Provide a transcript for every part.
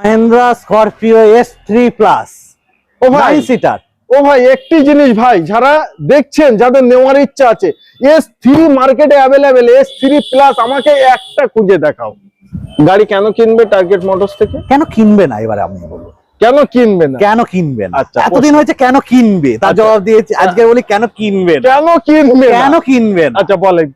Mahindra Scorpio S three plus ও ভাই। Seater ও ভাই একটি জিনিস ভাই যারা দেখছেন যাদের নেওয়ার ইচ্ছা আছে এস থ্রি মার্কেটে অ্যাভেলেবেল এস থ্রি প্লাস আমাকে একটা খুঁজে দেখাও। গাড়ি কেন কিনবে টার্গেট মোটরস থেকে? কেন কিনবে না এবারে আপনি বলুন। কেন কিনবে না? কেন কিনবে না? আচ্ছা, এতদিন হয়েছে কেন কিনবে? তার আচ্ছা। জবাব দিয়েছি আজকে বলি কেন কিনবে কেন কিনবে কেন কিনবে আচ্ছা বলেন।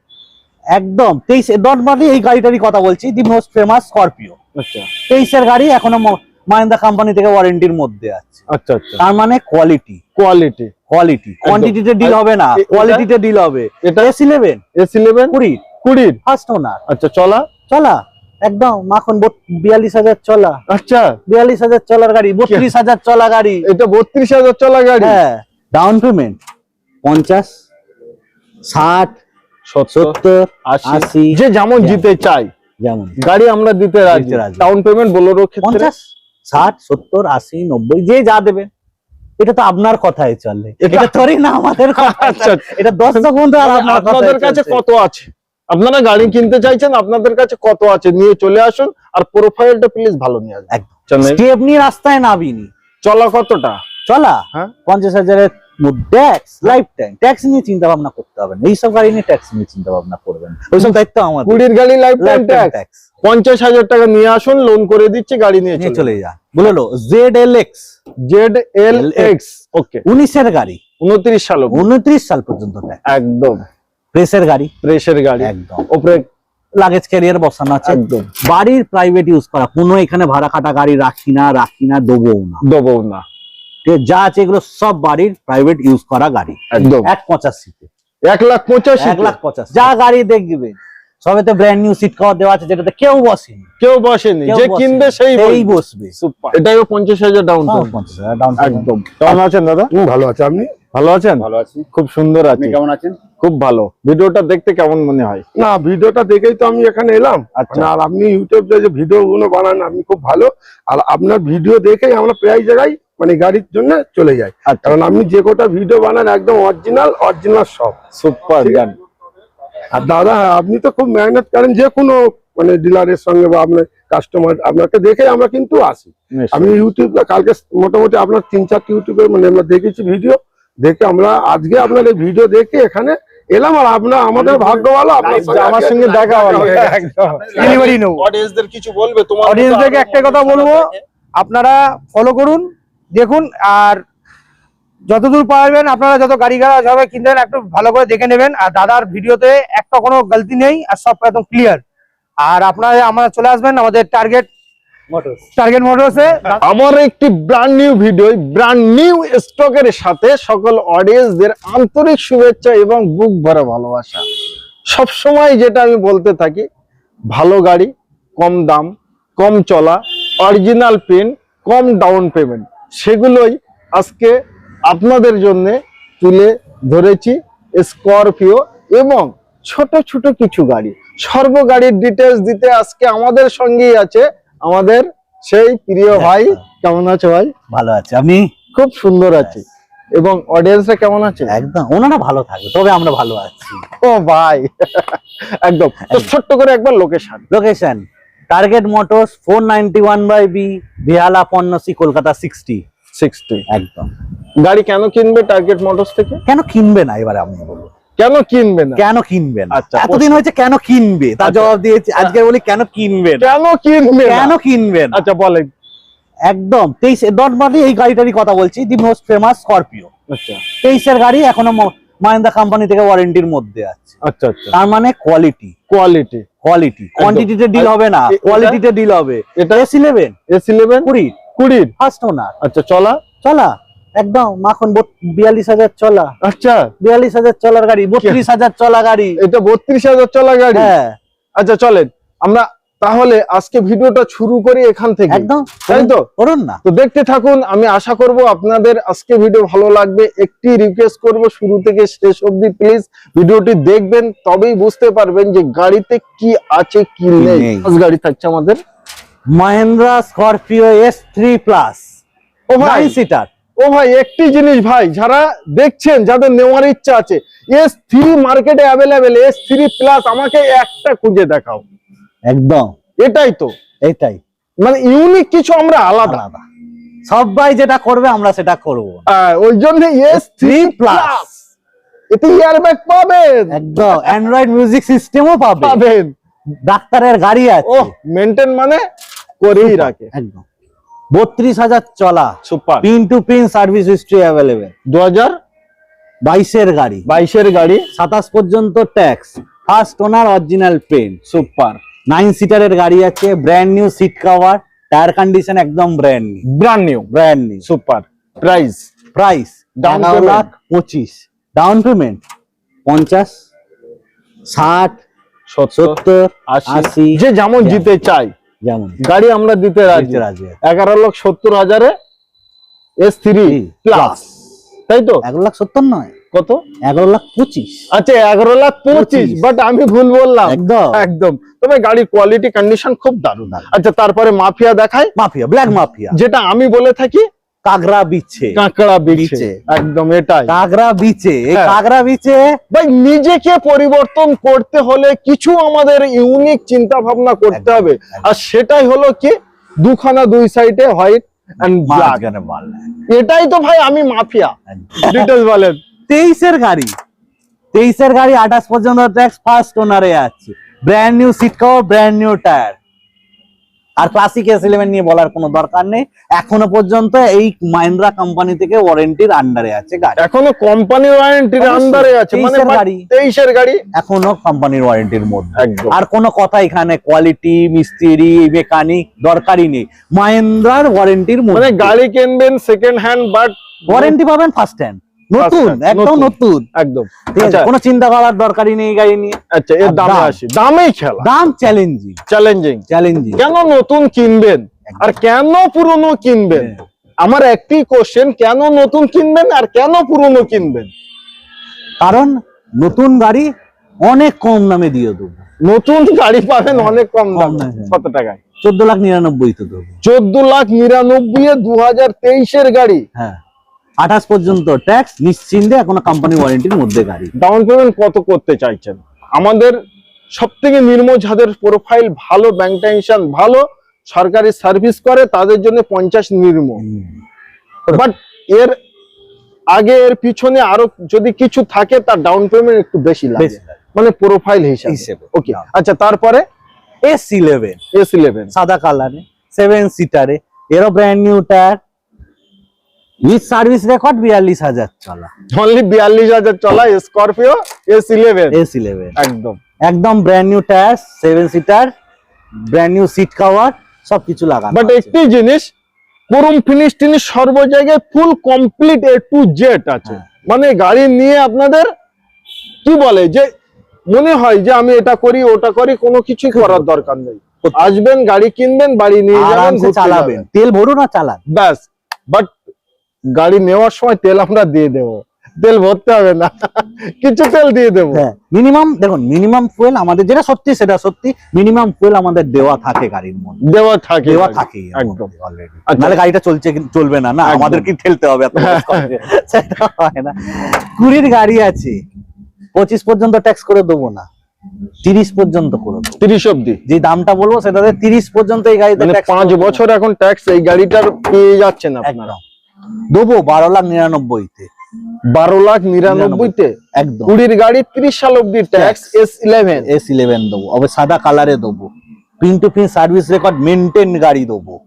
একদম তেইশ নর্মালি এই গাড়িটারই কথা বলছি দি মোস্ট ফেমাস স্করপিও আচ্ছা। তেইশের গাড়ি এখনও ম- মাহিন্দ্রা কোম্পানি থেকে ওয়ারেন্টির মধ্যে আছে। আচ্ছা আচ্ছা। তার মানে কোয়ালিটি কোয়ালিটি কোয়ালিটি কোয়ান্টিটিতে ডিল হবে না। কোয়ালিটিতে ডিল হবে। এটা এস ইলেভেন এস ইলেভেন কুড়ি। কুড়ির। ফার্স্ট ওনার আচ্ছা চলা? চলা। একদম মাখন বিয়াল্লিশ হাজার চলা। আচ্ছা। বিয়াল্লিশ হাজার চলার গাড়ি বত্রিশ হাজার চলা গাড়ি। এটা বত্রিশ হাজার চলা গাড়ি? হ্যাঁ। ডাউন পেমেন্ট পঞ্চাশ ষাট সত্তর আশি। আশি। যে যেমন জিতে চাই। যেমন। গাড়ি আমরা দিতে রাজি। ডাউন পেমেন্ট বোলোরো ক্ষেত্রে? পঞ্চাশ ষাট সত্তর আশি নব্বই যে যা দেবে। এটা তো আপনার কথাই চলে। এটা- এটা তোরই না আমাদের কথা। আচ্ছা। এটা দর্শক বন্ধু আর আপনাদের কাছে কত আছে? আপনারা গাড়ি কিনতে চাইছেন আপনাদের কাছে কত আছে? নিয়ে চলে আসুন আর প্রোফাইলটা প্লিজ ভালো নিয়ে আসবেন। একদম। চেন্নাই স্টেপ নিয়ে রাস্তায় নাবিনি চলা কতটা? চলা? হ্যাঁ। পঞ্চাশ হাজারের ট্যাক্স লাইফ টাইম ট্যাক্স নিয়ে চিন্তা ভাবনা করতে হবে না। এইসব গাড়ি নিয়ে ট্যাক্স নিয়ে চিন্তা ভাবনা করবেন ওইসব দায়িত্ব আমাদের। কুড়ির গাড়ি লাইফ টাইম ট্যাক্স ট্যাক্স পঞ্চাশ হাজার টাকা নিয়ে আসুন লোন করে দিচ্ছি গাড়ি নিয়ে চলে Z L X Z L X okay উনিশের গাড়ি। উনত্রিশ সাল উনত্রিশ সাল পর্যন্ত একদম। প্রেসের গাড়ি। প্রেসের গাড়ি। একদম। ওপরে লাগেজ ক্যারিয়ার বসানো আছে। একদম। বাড়ির প্রাইভেট ইউজ করা। কোনো এখানে ভাড়া কাটা গাড়ি রাখি না রাখি না দেবো না। দেবো না? যা আছে এগুলো সব বাড়ির প্রাইভেট ইউজ করা গাড়ি। একদম। এক পঁচাশিতে। এক লাখ পঁচাশি এক লাখ পঁচাশ। যা গাড়ি দেখবে সবে তো ব্র্যান্ড নিউ সিট কভার দেওয়া আছে যেটাতে কেউ বসেনি। কেউ বসেনি যে কিনবে সেই সেই বসবে। এটাই পঞ্চাশ হাজার ডাউন হ্যাঁ, পঞ্চাশ হাজার একদম। কেমন আছেন দাদা? ভালো আছে। আপনি? ভালো আছেন? ভালো আছি। খুব সুন্দর আপনি আছে কেমন আছেন? খুব ভালো। ভিডিওটা দেখতে কেমন মনে হয়? না ভিডিওটা দেখেই তো আমি এখানে এলাম। আচ্ছা। আর আপনি ইউটিউবে যে ভিডিও গুলো বানান আপনি খুব ভালো। আর আপনার ভিডিও দেখেই আমরা প্রায় জায়গায় মানে গাড়ির জন্য চলে যায়। আচ্ছা। কারণ আপনি যে কটা ভিডিও বানান একদম অরিজিনাল অরিজিনাল সব। সুপার গান। আর দাদা আপনি তো খুব মেহনত করেন যে কোনো মানে ডিলারের সঙ্গে বা আপনার কাস্টমার আপনাকে দেখে আমরা কিন্তু আসি। আমি ইউটিউব কালকে মোটামুটি আপনার তিন চারটি ইউটিউবে মানে আমরা দেখেছি ভিডিও দেখে আমরা আজকে আপনার এই ভিডিও দেখে এখানে এলাম আর আপনার আমাদের ভাগ্য ভালো আপনার আমার সঙ্গে দেখা হলো গেছে। ডেলিভারি নেব। অডিয়েন্সদের কিছু বলবে তোমার অডিয়েন্সদেরকে একটা কথা বলব আপনারা ফলো করুন। দেখুন আর যতদূর পারবেন আপনারা যত গাড়ি ঘোড়া সবাই কিনবেন একটু ভালো করে দেখে নেবেন। আর দাদার ভিডিওতে একটা কোনো গলতি নেই আর সব একদম ক্লিয়ার আর আপনারা আমরা চলে আসবেন আমাদের টার্গেট টার্গেট মোটরসে আমার একটি brand new video brand new স্টকের সাথে সকল অডিয়েন্সদের আন্তরিক শুভেচ্ছা এবং বুক ভরা ভালোবাসা। সব সময় যেটা আমি বলতে থাকি ভালো গাড়ি কম দাম কম চলা অরিজিনাল পেন কম ডাউন পেমেন্ট সেগুলোই আজকে আপনাদের জন্য তুলে ধরেছি স্করপিও এবং ছোট ছোট কিছু গাড়ি। সর্ব গাড়ির ডিটেলস দিতে আজকে আমাদের সঙ্গেই আছে আমাদের সেই প্রিয় ভাই। কেমন আছে ভাই? ভালো আছে। আমি খুব সুন্দর আছি। এবং অডিয়েন্সরা কেমন আছে? একদম। ওনারা ভালো থাকবে তবে আমরা ভালো আছি। ও ভাই। একদম। ছোট্ট করে একবার location location target motors four ninety one by B Behala পন্নসি Kolkata sixty sixty একদম। গাড়ি কেন কিনবে টার্গেট মোটরস থেকে? কেন কিনবে না এবারে আমি বলব কেন কিনবে না? কেন কিনবে না? আচ্ছা, এতদিন হয়েছে কেন কিনবে? তার আচ্ছা। জবাব দিয়েছি আজকে বলি কেন কিনবে কেন কিনবে কেন কিনবে আচ্ছা বলেন। একদম তেইশ নর্মালি এই গাড়িটারই কথা বলছি দি মোস্ট ফেমাস স্করপিও আচ্ছা। তেইশের গাড়ি এখনও ম- মাহিন্দ্রা কোম্পানি থেকে ওয়ারেন্টির মধ্যে আছে। আচ্ছা আচ্ছা। তার মানে কোয়ালিটি কোয়ালিটি কোয়ালিটি কোয়ান্টিটিতে ডিল হবে না। কোয়ালিটিতে ডিল হবে। এটা এস ইলেভেন এস ইলেভেন কুড়ি। কুড়ির? ফার্স্ট ওনার আচ্ছা চলা? চলা। একদম মাখন বিয়াল্লিশ হাজার চলা। আচ্ছা। বিয়াল্লিশ হাজার চলার গাড়ি বত্রিশ হাজার চলা গাড়ি। এটা বত্রিশ হাজার চলা গাড়ি? হ্যাঁ। আচ্ছা চলেন। আমরা তাহলে আজকে ভিডিওটা শুরু করি এখান থেকে। একদম। তাই তো? করুন না। তো দেখতে থাকুন আমি আশা করব আপনাদের আজকে ভিডিও ভালো লাগবে। একটি রিকোয়েস্ট করব শুরু থেকে শেষ অবধি প্লিজ ভিডিওটি দেখবেন তবেই বুঝতে পারবেন যে গাড়িতে কি আছে কি নেই। গাড়ি থাকছে আমাদের Mahindra Scorpio S three plus ও ভাই। সিটার ও ভাই একটি জিনিস ভাই যারা দেখছেন যাদের নেওয়ার ইচ্ছা আছে এস থ্রি মার্কেটে অ্যাভেলেবেল এস থ্রি প্লাস আমাকে একটা খুঁজে দেখাও। একদম। এটাই তো। এটাই। মানে ইউনিক কিছু আমরা আলাদা। আলাদা। সবাই যেটা করবে আমরা সেটা করব। আহ, ওই জন্য এস থ্রি প্লাস এতে ইয়ারব্যাগ পাবেন। একদম। অ্যান্ড্রয়েড মিউজিক সিস্টেমও পাবে পাবেন। ডাক্তারের গাড়ি আছে। ও মেনটেন মানে করেই রাখে। একদম। বত্রিশ হাজার চলা। Super pin to pin service history available দু হাজার বাইশের গাড়ি। বাইশের গাড়ি। সাতাশ পর্যন্ত tax first owner original paint super nine সিটারের গাড়ি আছে brand new seat cover tyre condition একদম brand new brand new brand new super price price এগারো লাখ পঁচিশ। ডাউন পেমেন্ট পঞ্চাশ ষাট সত্তর আশি। যে যেমন জিতে চাই যেমন। গাড়ি আমরা দিতে রাজি। রাজি এগারো লক্ষ সত্তর হাজারে এস থ্রি প্লাস তাই তো? এগারো লাখ সত্তর নয়। কত? এগারো লাখ পঁচিশ। আচ্ছা এগারো লাখ পঁচিশ বাট আমি ভুল বললাম। একদম। একদম। তবে গাড়ির কোয়ালিটি কন্ডিশন খুব দারুণ। আচ্ছা তারপরে মাফিয়া দেখায় মাফিয়া ব্ল্যাক মাফিয়া। যেটা আমি বলে থাকি কাগরা বিছে কাঁকড়া। একদম এটাই। কাগরা বিচে। হ্যাঁ। কাগরা বিচে ভাই নিজেকে পরিবর্তন করতে হলে কিছু আমাদের ইউনিক চিন্তা ভাবনা করতে হবে। আর সেটাই হলো কি দুখানা দুই সাইডে হোয়াইট এন্ড ব্ল্যাক এটাই তো ভাই আমি মাফিয়া। ডিটেলস বলেন। তেইশের গাড়ি। তেইশের গাড়ি আঠাশ পর্যন্ত ট্যাক্স ফার্স্ট ওনারে আছে। Brand new seat cover brand new tyre আর ক্লাসিক এস ইলেভেন নিয়ে বলার কোনো দরকার নেই। এখনও পর্যন্ত এই মাহিন্দ্রা কোম্পানি থেকে ওয়ারেন্টির আন্ডারে আছে গাড়ি। এখনও কোম্পানি ওয়ারেন্টির আন্ডারে আছে। মানে 23 এর গাড়ি। তেইশের গাড়ি। এখনও কোম্পানির ওয়ারেন্টির মধ্যে। আর কোনো কথা এখানে কোয়ালিটি মিস্ত্রি মেকানিক দরকারই নেই। মাহিন্দ্রার ওয়ারেন্টির মানে মধ্যে গাড়ি কিনবেন সেকেন্ড হ্যান্ড বাট ওয়ারেন্টি পাবেন ফার্স্ট হ্যান্ড নতুন একদম নতুন। একদম। আচ্ছা। কোনো চিন্তা করার দরকারই নেই গাড়ি নিয়ে। আচ্ছা এর দামে? আসি। দামেই খেলা। দাম চ্যালেঞ্জিং চ্যালেঞ্জিং চ্যালেঞ্জিং কেন নতুন কিনবেন? আর কেন পুরনো কিনবেন? হ্যাঁ। আমার একটি কোশ্চেন কেন নতুন কিনবেন আর কেন পুরনো কিনবেন? কারণ নতুন গাড়ি অনেক কম দামে দিয়ে দেবো। নতুন গাড়ি পাবেন অনেক কম দামে। দামে। কত টাকায়। চোদ্দ লাখ নিরানব্বই তো দেবো। চোদ্দ লাখ নিরানব্বই দু হাজার তেইশের গাড়ি। হ্যাঁ। আঠাশ পর্যন্ত ট্যাক্স নিশ্চিন্তে এখনও কোম্পানি ওয়ারেন্টির মধ্যে গাড়ি। ডাউন পেমেন্ট কত করতে চাইছেন? আমাদের সব থেকে নির্ম যাদের প্রোফাইল ভালো ব্যাংক টেনশন ভালো সরকারি সার্ভিস করে তাদের জন্য পঞ্চাশ নির্ম বাট এর আগে এর পিছনে আরও যদি কিছু থাকে তার ডাউন পেমেন্ট একটু বেশি লাগে। মানে প্রোফাইল হিসাবে। হিসেবে ওকে আচ্ছা তারপরে? এস ইলেভেন এস ইলেভেন সাদা কালারে সেভেন সিটারে এরও brand new tyre with service record বিয়াল্লিশ হাজার চলা। অনলি বিয়াল্লিশ হাজার চলা Scorpio S eleven S eleven একদম। একদম brand new tyre seven seater brand new seat cover সবকিছু লাগানো বাট। একটি জিনিস পুরুম ফিনিশ টিনিশ সর্ব জায়গায় full complete A to Z আছে। হ্যাঁ। মানে গাড়ি নিয়ে আপনাদের কি বলে যে মনে হয় যে আমি এটা করি ওটা করি কোনো কিছুই করার দরকার নেই। আসবেন গাড়ি কিনবেন বাড়ি নিয়ে যাবেন চালাবেন। তেল ভরুন আর চালান। ব্যাস। বাট গাড়ি নেওয়ার সময় তেল আমরা দিয়ে দেব। তেল ভরতে হবে না। কিছু তেল দিয়ে দেবো। হ্যাঁ মিনিমাম দেখুন মিনিমাম ফুয়েল আমাদের যেটা সত্যি সেটা সত্যি মিনিমাম ফুয়েল আমাদের দেওয়া থাকে গাড়ির মধ্যে। দেওয়া থাকে। দেওয়া থাকে একদম। অলরেডি আচ্ছা। নাহলে গাড়িটা চলছে চলবে না না আমাদের কি ঠেলতে হবে এত সেটা হয় না। কুড়ির গাড়ি আছে পঁচিশ পর্যন্ত ট্যাক্স করে দেবো না তিরিশ পর্যন্ত করে তিরিশ অব্দি যে দামটা বলব সেটাতে তিরিশ পর্যন্ত এই গাড়িতে মানে পাঁচ বছর এখন ট্যাক্স এই গাড়িটার পেয়ে যাচ্ছেন আপনারা। দেবো বারো লাখ নিরানব্বইতে। বারো লাখ নিরানব্বইতে? একদম। কুড়ির গাড়ি ত্রিশ সাল অব্দি tax S eleven S eleven দেবো। আবার সাদা কালারে দেবো। Pin to pin service record maintain গাড়ি দেবো।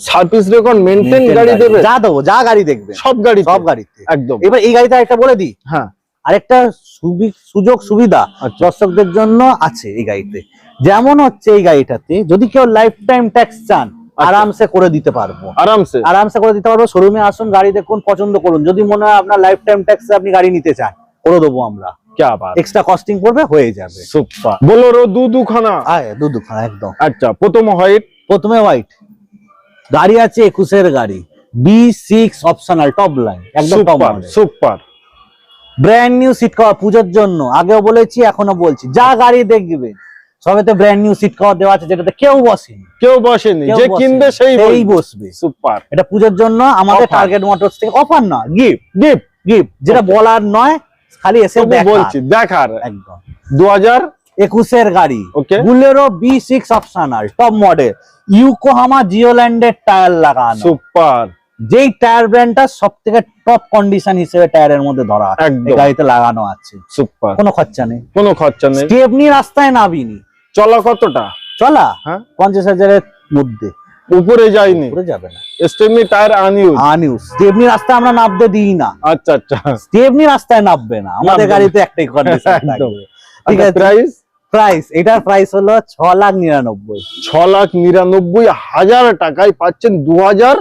সার্ভিস রেকর্ড মেনটেন গাড়ি দেবে? যা দেবো যা গাড়ি দেখবে। সব গাড়ি সব গাড়িতে। একদম। এবার এই গাড়িতে একটা বলে দিই। হ্যাঁ। আরেকটা সুবি- সুযোগ সুবিধা আচ্ছা। দর্শকদের জন্য আছে এই গাড়িতে। যেমন হচ্ছে এই গাড়িটাতে যদি কেউ লাইফ টাইম ট্যাক্স চান। আরামসে করে দিতে পারব। আরামসে? আরামসে করে দিতে পারব। শোরুমে আসুন গাড়ি দেখুন পছন্দ করুন। যদি মনে হয় আপনার লাইফ টাইম ট্যাক্সে আপনি গাড়ি নিতে চান করে দেবো আমরা। এক্সট্রা কস্টিং পড়বে হয়ে যাবে। সুপার। বোলোরো দু দুখানা আয় দু দুখানা একদম। আচ্ছা প্রথম হোয়াইট প্রথমে হোয়াইট গাড়ি আছে একুশের গাড়ি। B six optional top line একদম top super super. Brand new seat cover পুজোর জন্য। আগেও বলেছি এখনও বলছি। যা গাড়ি দেখবে সবেতে ব্র্যান্ড নিউ সিট কভার দেওয়া আছে যেটাতে কেউ বসেনি। কেউ বসেনি যে কিনবে সেই সেই বসবে। সুপার এটা পুজোর জন্য আমাদের টার্গেট মোটরস থেকে অফার না গিফট গিফট গিফট যেটা বলার নয় খালি এসে দেখা বলছি দেখার। একদম। দু হাজার একুশের গাড়ি। Okay. Bolero B six optional top model Yokohama জিওল্যান্ডের tyre লাগানো। সুপার যেই টায়ার ব্র্যান্ডটা সব থেকে টপ কন্ডিশন হিসেবে টায়ারের মধ্যে ধরা। আছে। গাড়িতে লাগানো আছে। সুপার কোনো খরচা নেই। কোনো খরচা নেই। স্টেপনি রাস্তায় নাবিনি চলা কতটা? চলা? হ্যাঁ। পঞ্চাশ হাজারের মধ্যে। উপরে যায়নি? পুরো যাবে না। টায়ার আনইউজ স্টেপনি আমরা নামতে দিই না। আচ্ছা আচ্ছা। স্টেপনি রাস্তায় না। আমাদের গাড়িতে একটাই কন্ডিশন একদম। ঠিক আচ্ছা আছে। প্রাইস প্রাইস এটার প্রাইস হলো ছ লাখ নিরানব্বই। ছ লাখ নিরানব্বই হাজার টাকায় পাচ্ছেন দু হাজার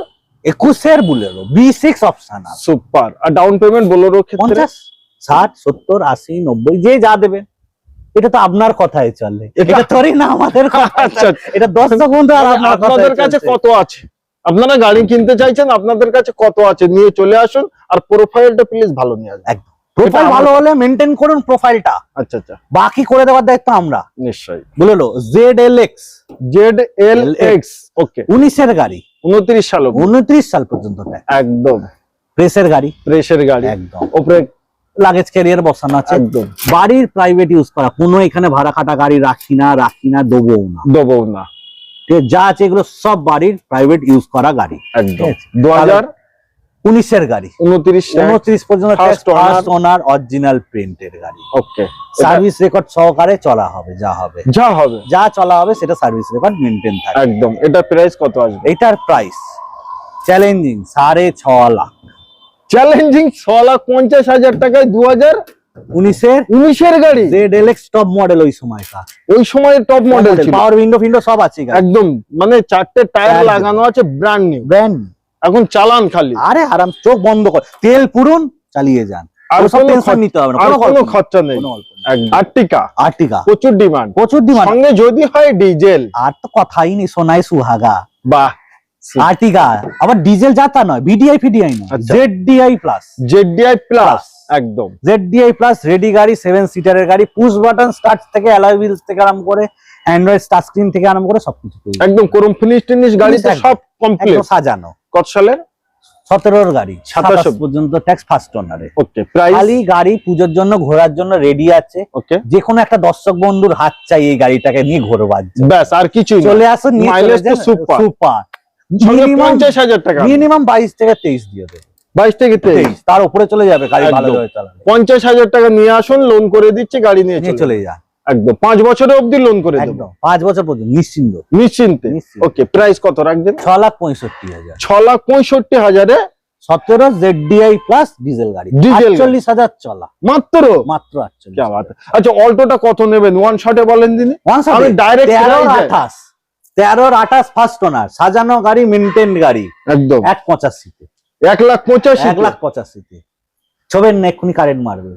একুশের Bolero. B six option super আর ডাউন পেমেন্ট বোলোরো পঞ্চাশ ষাট সত্তর আশি নব্বই যে যা দেবেন। এটা তো আপনার কথাই চলে। এটা- থরি না আমাদের কথায় আচ্ছা, এটা দর্শক বন্ধু আর আপনাদের কাছে কত আছে? আপনারা গাড়ি কিনতে চাইছেন আপনাদের কাছে কত আছে? নিয়ে চলে আসুন আর প্রোফাইলটা প্লিজ ভালো নিয়ে আসবেন। একদম। প্রোফাইল ভালো হলে মেনটেন করুন প্রোফাইলটা আচ্ছা আচ্ছা। বাকি করে দেওয়ার দায়িত্ব আমরা। নিশ্চয়ই। বুঝলো Z L X Z L X okay উনিশের গাড়ি। উনত্রিশ সাল। উনত্রিশ সাল পর্যন্ত একদম। প্রেসের গাড়ি। প্রেসের গাড়ি। একদম। ওপরে লাগেজ ক্যারিয়ার বসানো আছে। একদম। বাড়ির প্রাইভেট ইউজ করা। কোনো এখানে ভাড়া খাটা গাড়ি রাখি না রাখি না দেবো না। দেবো না। যা আছে এগুলো সব বাড়ির প্রাইভেট ইউজ করা গাড়ি। একদম। দু হাজার উনিশের গাড়ি। উনত্রিশ উনত্রিশ পর্যন্ত ফার্স্ট ওনার অরিজিনাল প্রিন্টের গাড়ি। ওকে সার্ভিস রেকর্ড সহকারে চলা হবে যা হবে। যা হবে। যা চলা হবে সেটা সার্ভিস রেকর্ড মেনটেন থাকবে একদম। এটা প্রাইস কত আসবে? এটার প্রাইস চ্যালেঞ্জিং সাড়ে ছ লাখ। চ্যালেঞ্জিং ছ লাখ পঞ্চাশ হাজার টাকায় দু হাজার উনিশের উনিশের গাড়ি। Z L X top model ওই সময়টা ওই সময় টপ মডেল পাওয়ার উইন্ডো ফিন্ডো সব আছে একদম মানে চারটে টায়ার লাগানো আছে ব্র্যান্ড নিউ ব্র্যান্ড এখন চালান খালি। আরে আরাম চোখ বন্ধ কর। তেল পুরুন চালিয়ে যান। আর কোনো খরচা নেই। আর্টিকা। আর্টিকা। প্রচুর ডিমান্ড প্রচুর ডিমান্ড সঙ্গে যদি হয় ডিজেল আর তো কথাই নেই সোনাই সুহাগা। বাহ। আবার ডিজেল যাতা নয় বিডিআই ফিডিআই নয়। জেডডিআই প্লাস জেডিআই প্লাস একদম। জেডডিআই প্লাস রেডি গাড়ি সেভেন সিটারের গাড়ি পুশ বাটন স্টার্ট থেকে অ্যালয় হুইলস থেকে আরম্ভ করে অ্যান্ড্রয়েড টাচ স্ক্রিন থেকে আরম্ভ করে সবকিছু একদম ফিনিশ টিনিশ গাড়িতে সব কমপ্লিট সাজানো। কত সালের সতেরোর গাড়ি 27 সাতাশ পর্যন্ত ট্যাক্স ফার্স্ট খালি গাড়ি পুজোর জন্য ঘোরার জন্য রেডি আছে। ওকে যে কোনো একটা দর্শক বন্ধুর হাত চাই এই গাড়িটাকে নিয়ে ঘোরবার ব্যাস আর চলে আসুন। সুপার প্রাইস কত রাখবেন? ছ লাখ পঁয়ষট্টি হাজার। ছ লাখ পঁয়ষট্টি হাজারে সতেরো ডিজেল গাড়ি। চল্লিশ হাজার চলা মাত্র? আচ্ছা অল্টোটা কত নেবেন? ওয়ান শটে বলেন দিন। ডাইরেক্ট তেরোর আঠাশ ফার্স্ট ওনার সাজানো গাড়ি মেনটেন গাড়ি একদম। এক পঁচাশিতে। এক লাখ পঁচাশি এক লাখ পঁচাশিতে। ছবেন না এক্ষুনি কারেন্ট মারবে।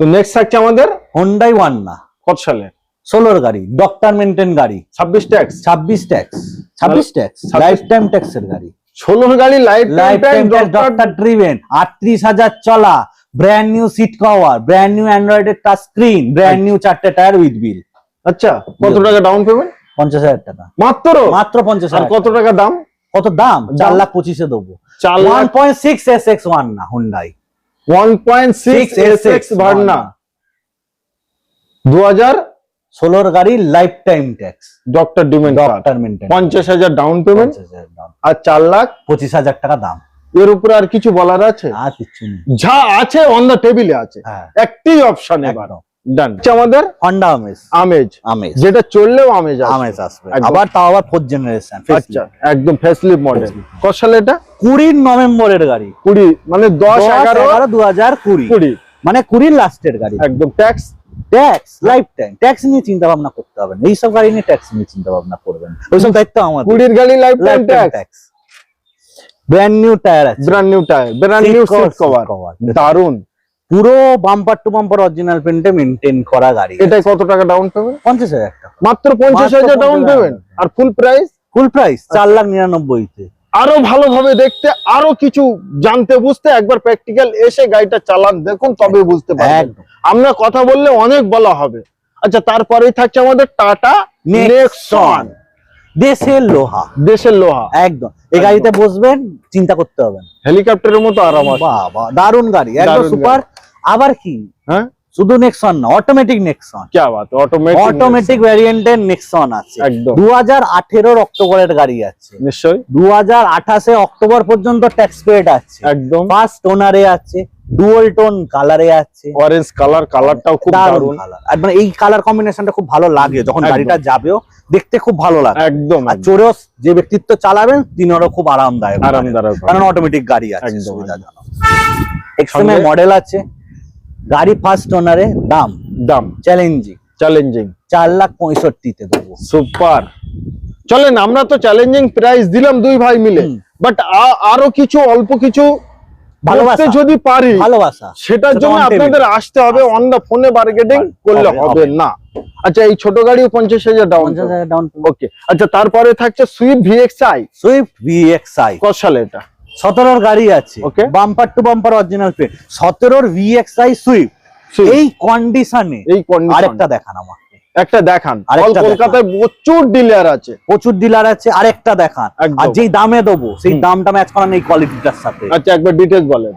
তো নেক্সট থাকছে আমাদের? হোন্ডাই ওয়ান না কত সালে? ষোলোর গাড়ি ডক্টর মেনটেন গাড়ি। ছাব্বিশ ট্যাক্স ছাব্বিশ ট্যাক্স ছাব্বিশ ট্যাক্স লাইফ টাইম ট্যাক্সের গাড়ি। ষোলোর গাড়ি life life time doctor driven আটত্রিশ হাজার চলা brand new seat cover brand new অ্যান্ড্রয়েডের touch screen brand new চারটে টায়ার উইথ বিল আচ্ছা কত টাকা ডাউন পেমেন্ট পঞ্চাশ হাজার টাকা। মাত্র? মাত্র পঞ্চাশ আর হাজার কত টাকা। দাম? কত দাম? চার? লাখ পঁচিশে দেবো। One point six S X one না Hyundai one point six S X Verna দু হাজার ষোলোর গাড়ি লাইফ টাইম ট্যাক্স ডক্টর ডিমেন্ট ডক্টর মেনটেন পঞ্চাশ হাজার ডাউন পেমেন্ট আর চার লাখ? পঁচিশ হাজার টাকা দাম। এর উপরে আর কিছু বলার আছে? আর কিচ্ছু নেই। যা আছে অন দ্য টেবিলে আছে। হ্যাঁ। একটি অপশন এবার। ডান আমাদের হন্ডা আমেজ আমেজ আমেজ যেটা চললেও আমেজ আমেজ আসবে। আবার তাও আবার ফোর্থ জেনারেশন আচ্ছা একদম ফেসলিপ মডেল কত সালে এটা? কুড়ির নভেম্বরের গাড়ি। কুড়ি মানে দশ এগারো? এগারো দু হাজার কুড়ি। কুড়ি। মানে কুড়ির লাস্টের গাড়ি। একদম। Tax tax life time tax নিয়ে চিন্তা ভাবনা করতে হবে না। এইসব গাড়ি নিয়ে ট্যাক্স নিয়ে চিন্তা ভাবনা করবেন ওইসব দায়িত্ব আমার কুড়ির গাড়ি lifetime tax brand new tyre আছে। Brand new tyre brand new seat cover দারুণ পুরো বাম্পার টু বাম্পার অরিজিনাল প্রিন্টে মেনটেন করা গাড়ি এটাই কত টাকা ডাউন পেমেন্ট পঞ্চাশ হাজার টাকা। মাত্র পঞ্চাশ মাত্র হাজার ডাউন 50,000 পেমেন্ট আর ফুল প্রাইস ফুল প্রাইস চার লাখ নিরানব্বইতে। আরও ভালোভাবে দেখতে আরও কিছু জানতে বুঝতে একবার প্র্যাকটিক্যাল এসে গাড়িটা চালান দেখুন তবে বুঝতে পারবেন। আমরা কথা বললে অনেক বলা হবে। আচ্ছা তারপরেই থাকছে আমাদের টাটা নেক্সন দেশের লোহা। দেশের লোহা। একদম। এই গাড়িতে বসবেন চিন্তা করতে হবে হেলিকপ্টারের মতো আরাম বাবা দারুণ গাড়ি একদম সুপার। আবার কি? হ্যাঁ? শুধু নেক্সন না অটোমেটিক নেক্সন কি বাত অটোমেটিক অটোমেটিক ভ্যারিয়েন্টের নেক্সন আছে। একদম। 2018 এর অক্টোবরের গাড়ি আছে। নিশ্চয়ই। 2028 এ অক্টোবর পর্যন্ত ট্যাক্স পেড আছে। একদম। ফার্স্ট ওনারে আছে। ডুয়াল টোন কালারে আছে। অরেঞ্জ কালার কালারটাও খুব দারুণ আর মানে এই কালার কম্বিনেশনটা খুব ভালো লাগে যখন গাড়িটা যাবেও দেখতে খুব ভালো লাগে। একদম আর চড়েও যে ব্যক্তিত্ব চালাবেন তিনারও খুব আরামদায়ক আরামদায়ক কারণ অটোমেটিক গাড়ি আছে সুবিধাজনক। এক্সএমএ মডেল আছে। গাড়ি ফার্স্ট ওনারে দাম। দাম। চ্যালেঞ্জিং চ্যালেঞ্জিং চার লাখ পঁয়ষট্টিতে দেবো। সুপার চলেন আমরা তো চ্যালেঞ্জিং প্রাইস দিলাম দুই ভাই মিলে। বাট আরও কিছু অল্প কিছু ভালোবাসা। যদি পারি ভালোবাসা। সেটার জন্য আপনাদের আসতে হবে অন দা ফোনে বার্গেটিং করলে হবে। না। আচ্ছা এই ছোট গাড়িও পঞ্চাশ হাজার ডাউন ডাউন ওকে আচ্ছা তারপরে থাকছে সুইফট ভিএক্সআই সুইফট ভিএক্সআই কত সালে এটা। সতেরোর গাড়ি আছে। Okay. Bumper to bumper original pen সতেরোর ভিএক্সআই সুইফট এই কন্ডিশনে এই কন্ডিশন আরেকটা দেখান আমাকে। একটা দেখান। কলকাতায় প্রচুর ডিলার আছে। প্রচুর ডিলার আছে আরেকটা দেখান। আর যেই দামে দেবো সেই দামটা ম্যাচ করান এই কোয়ালিটিটার সাথে। আচ্ছা একবার ডিটেলস বলেন।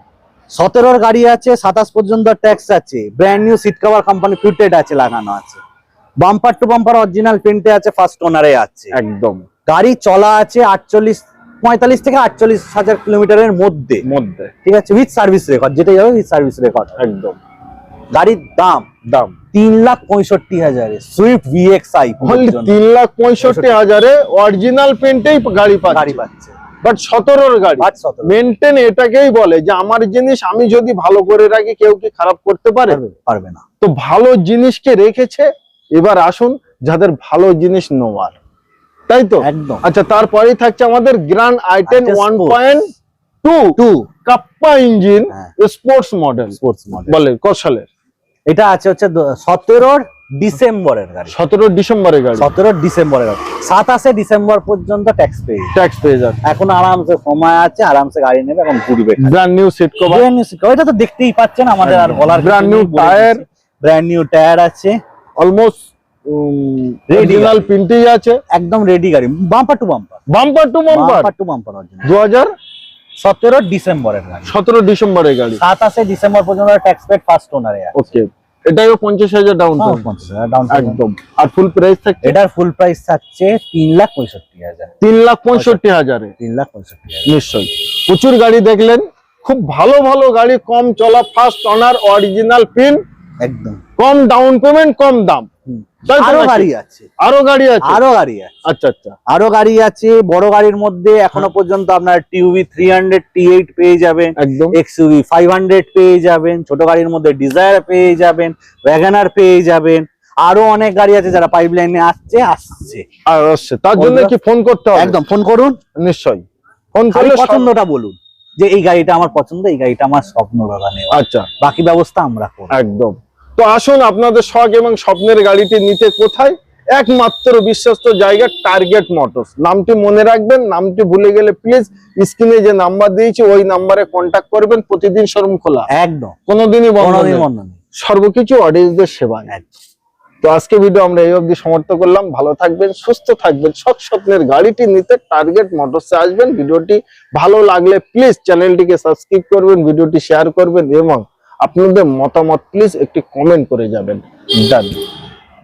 সতেরোর গাড়ি আছে সাতাশ পর্যন্ত ট্যাক্স আছে brand new seat cover company fitted আছে লাগানো আছে। বাম্পার টু বাম্পার অরিজিনাল প্রিন্টে আছে ফার্স্ট ওনারে আছে। একদম। গাড়ি চলা আছে আটচল্লিশ পঁয়তাল্লিশ থেকে আটচল্লিশ হাজার কিলোমিটারের মধ্যে। মধ্যে। ঠিক আছে উইথ সার্ভিস রেকর্ড যেটাই হবে উইথ সার্ভিস রেকর্ড একদম। গাড়ির দাম দাম। তিন লাখ পঁয়ষট্টি হাজারে সুইফট ভিএক্সআই তিন লাখ পঁয়ষট্টি হাজারে অরিজিনাল পেন্টেই গাড়ি গাড়ি পাচ্ছে। বাট সতেরোর গাড়ি। মেনটেন এটাকেই বলে যে আমার জিনিস আমি যদি ভালো করে রাখি কেউ কি খারাপ করতে পারে? পারবে না। তো ভালো জিনিসকে রেখেছে। এবার আসুন যাদের ভালো জিনিস নেওয়ার। তাই তো? একদম। আচ্ছা তারপরেই থাকছে আমাদের Grand i ten one point two two Kappa engine. Sports model sports model বলে কত সালের এটা আছে হচ্ছে সতেরোর ডিসেম্বরের গাড়ি। সতেরো ডিসেম্বরের গাড়ি। সতেরো ডিসেম্বরের গাড়ি। সাতাশে ডিসেম্বর পর্যন্ত ট্যাক্স পেয়ে ট্যাক্স পেয়ে যাবে। এখন আরামসে সময় আছে আরামসে গাড়ি নেবে এখন ঘুরবে। Brand new seat cover brand new seat cover এটা তো দেখতেই পাচ্ছেন আমাদের আর বলার Brand new tire। Brand new tyre আছে। অলমোস্ট রিজিনাল গাড়ি। আছে। একদম রেডি গাড়ি। Bumper to bumper bumper to bumper bumper to bumper দু হাজার সতেরো ডিসেম্বরের গাড়ি। সতেরো ডিসেম্বরের গাড়ি। সাতাশে ডিসেম্বর পর্যন্ত ট্যাক্স পেড ফার্স্ট ওনারে ওকে এটাও পঞ্চাশ হাজার ডাউন ডাউন একদম। আর ফুল প্রাইস থাকছে? এটার ফুল প্রাইস থাকছে তিন লাখ এ হাজার। তিন লাখ পঁয়ষট্টি হাজারে। তিন লাখ নিশ্চয়ই। প্রচুর গাড়ি দেখলেন। খুব ভালো ভালো গাড়ি কম চলা ফার্স্ট অনার অরিজিনাল পিন একদম। কম ডাউন পেমেন্ট কম দাম। হুম। আরও গাড়ি আছে। আরও গাড়ি আছে? আরও গাড়ি আছে। আচ্ছা আচ্ছা। আরও গাড়ি আছে বড় গাড়ির মধ্যে এখনও পর্যন্ত আপনার TUV three hundred T eight পেয়ে যাবেন একদম। এক্সইউভি ফাইভ হান্ড্রেড পেয়ে যাবেন ছোট গাড়ির মধ্যে ডিজায়ার পেয়ে যাবেন ওয়াগানার পেয়ে যাবেন। আরও অনেক গাড়ি আছে যারা পাইপ লাইনে আসছে আসছে। আর আসছে। তার জন্য কি ফোন করতে হবে? একদম ফোন করুন। নিশ্চয়ই। ফোন করলে পছন্দটা বলুন যে এই গাড়িটা আমার পছন্দ এই গাড়িটা আমার স্বপ্ন নেওয়া আচ্ছা। বাকি ব্যবস্থা আমরা করব। একদম। তো আসুন আপনাদের শখ এবং স্বপ্নের গাড়িটি নিতে কোথায়? একমাত্র বিশ্বস্ত জায়গা টার্গেট মোটরস নামটি মনে রাখবেন নামটি ভুলে গেলে প্লিজ স্ক্রিনে যে নাম্বার দিয়েছি ওই নাম্বারে কন্ট্যাক্ট করবেন প্রতিদিন শোরুম খোলা। একদম। কোনোদিনই বন্ধ সর্বকিছু অডিয়েন্সদের সেবা। তো আজকে ভিডিও আমরা এই অবধি সমাপ্ত করলাম। ভালো থাকবেন সুস্থ থাকবেন সব স্বপ্নের গাড়িটি নিতে টার্গেট মোটরসে আসবেন। ভিডিওটি ভালো লাগলে প্লিজ চ্যানেলটিকে সাবস্ক্রাইব করবেন ভিডিওটি শেয়ার করবেন এবং আপনাদের মতামত প্লিজ একটি কমেন্ট করে যাবেন। ডান